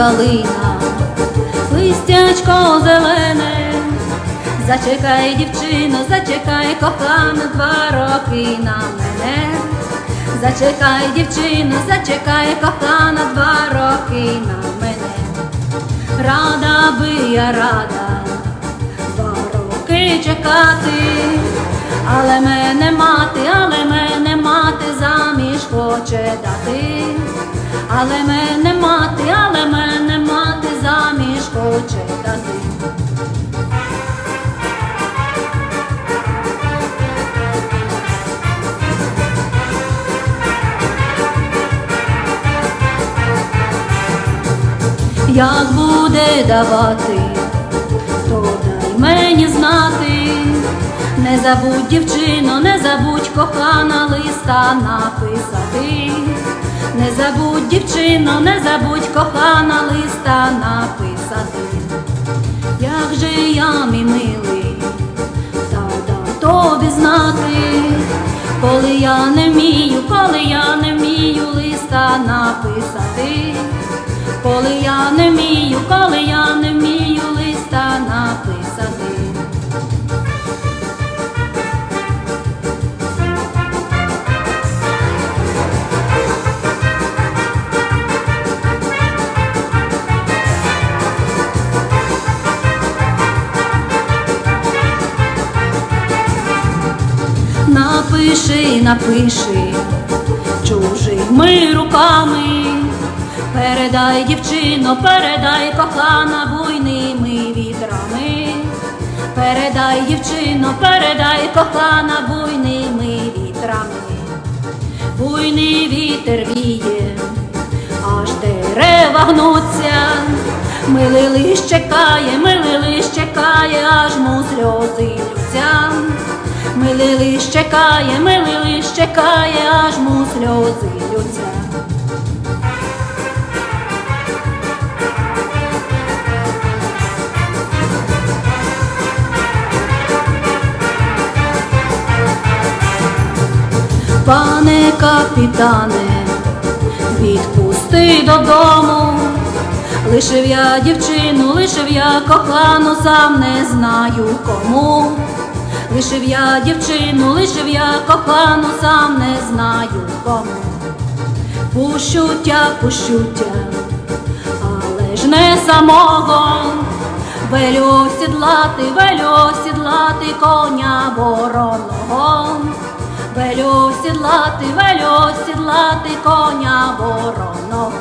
калина, листячко зелене, зачекай, дівчино, зачекай, кохана, два роки на мене. Зачекай, дівчино, зачекай, кохана, два роки на мене. Рада би я рада, два роки чекати, але мене мати, але мене мати заміж хоче дати, але мене мати, Як буде давати, то дай мені знати. Не забудь, дівчино, не забудь кохана листа написати. Не забудь, дівчино, не забудь кохана листа написати. Як же я, мій милий, та тобі знати, коли я не вмію, коли я не вмію листа написати, коли я не вмію, коли я не вмію листа написати. Напиши, напиши чужими руками, передай дівчино, передай кохана буйними вітрами, передай дівчино, передай кохана буйними вітрами, буйний вітер віє, аж дерева гнуться, милий лиш чекає, милий лиш чекає, аж му сльози лються. Милий лиш чекає, милий лиш чекає, аж му сльози лються. Пане капітане, відпусти додому. Лишив я дівчину, лишив я кохану, сам не знаю кому. Лишив я дівчину, лишив я кохану, сам не знаю кому. Пущуття, пущуття, але ж не самого. Велю сідлати, велю сідлати коня вороного. Велю сідлати, велю сідлати коня вороного.